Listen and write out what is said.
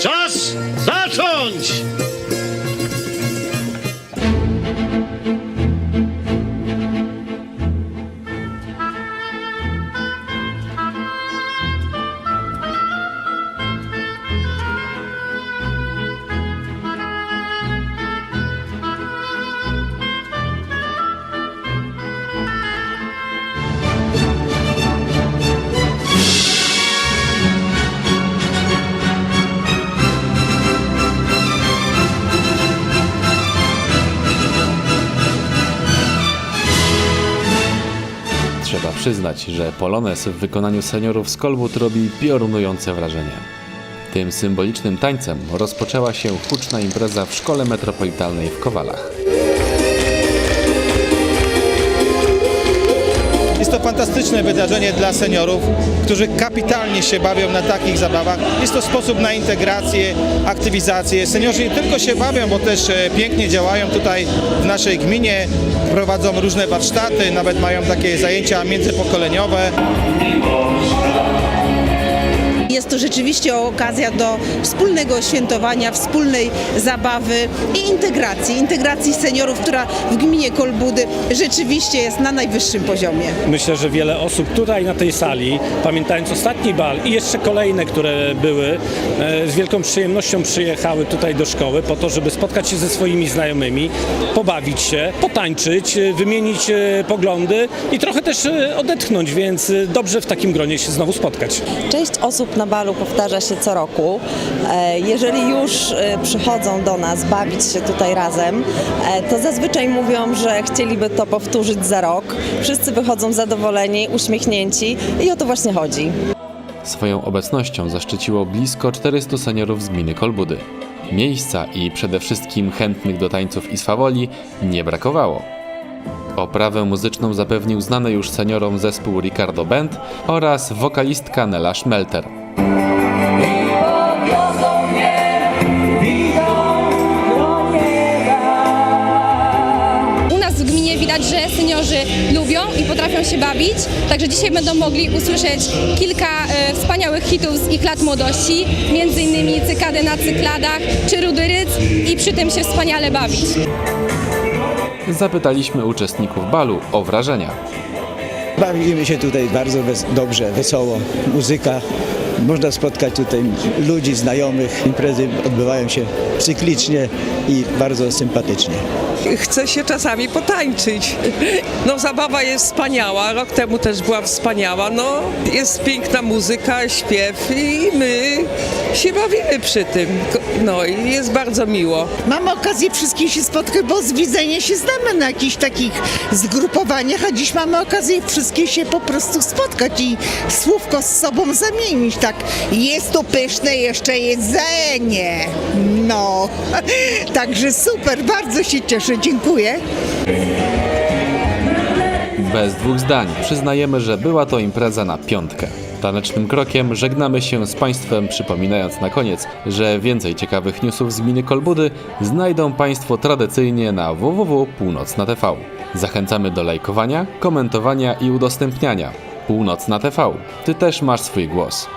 Czas zacząć! Trzeba przyznać, że Polones w wykonaniu seniorów z Kolbut robi piorunujące wrażenie. Tym symbolicznym tańcem rozpoczęła się huczna impreza w Szkole Metropolitalnej w Kowalach. Fantastyczne wydarzenie dla seniorów, którzy kapitalnie się bawią na takich zabawach. Jest to sposób na integrację, aktywizację. Seniorzy nie tylko się bawią, bo też e, pięknie działają tutaj w naszej gminie, prowadzą różne warsztaty, nawet mają takie zajęcia międzypokoleniowe. Jest to rzeczywiście okazja do wspólnego świętowania, wspólnej zabawy i integracji. Integracji seniorów, która w gminie Kolbudy rzeczywiście jest na najwyższym poziomie. Myślę, że wiele osób tutaj na tej sali, pamiętając ostatni bal i jeszcze kolejne, które były, e, z wielką przyjemnością przyjechały tutaj do szkoły po to, żeby spotkać się ze swoimi znajomymi, pobawić się, potańczyć, e, wymienić e, poglądy i trochę też odetchnąć, więc dobrze w takim gronie się znowu spotkać. Część osób na balu powtarza się co roku. E, Jeżeli już e, przychodzą do nas bawić się tutaj razem, e, to zazwyczaj mówią, że chcieliby to powtórzyć za rok. Wszyscy wychodzą zadowoleni, uśmiechnięci i o to właśnie chodzi. Swoją obecnością zaszczyciło blisko 400 seniorów z gminy Kolbudy. Miejsca i przede wszystkim chętnych do tańców i swawoli nie brakowało. Oprawę muzyczną zapewnił znany już seniorom zespół Ricardo Band oraz wokalistka Nela Schmelter. U nas w gminie widać, że seniorzy lubią i potrafią się bawić, także dzisiaj będą mogli usłyszeć kilka e, wspaniałych hitów z ich lat młodości, między innymi Cykadę na cykladach czy Rudy Ryc i przy tym się wspaniale bawić. Zapytaliśmy uczestników balu o wrażenia. Bawimy się tutaj bardzo dobrze, wesoło, muzyka. Można spotkać tutaj ludzi, znajomych. Imprezy odbywają się cyklicznie i bardzo sympatycznie. Chce się czasami potańczyć. No zabawa jest wspaniała, rok temu też była wspaniała. No jest piękna muzyka, śpiew i my się bawimy przy tym. No i jest bardzo miło. Mamy okazję wszystkich się spotkać, bo z widzenia się znamy na jakichś takich zgrupowaniach, a dziś mamy okazję wszystkich się po prostu spotkać i słówko z sobą zamienić. Tak, jest tu pyszne jeszcze jedzenie. No, także super, bardzo się cieszę, dziękuję. Bez dwóch zdań przyznajemy, że była to impreza na piątkę. Tanecznym krokiem żegnamy się z Państwem, przypominając na koniec, że więcej ciekawych newsów z gminy Kolbudy znajdą Państwo tradycyjnie na www.północna TV. Zachęcamy do lajkowania, komentowania i udostępniania. Północna TV. Ty też masz swój głos.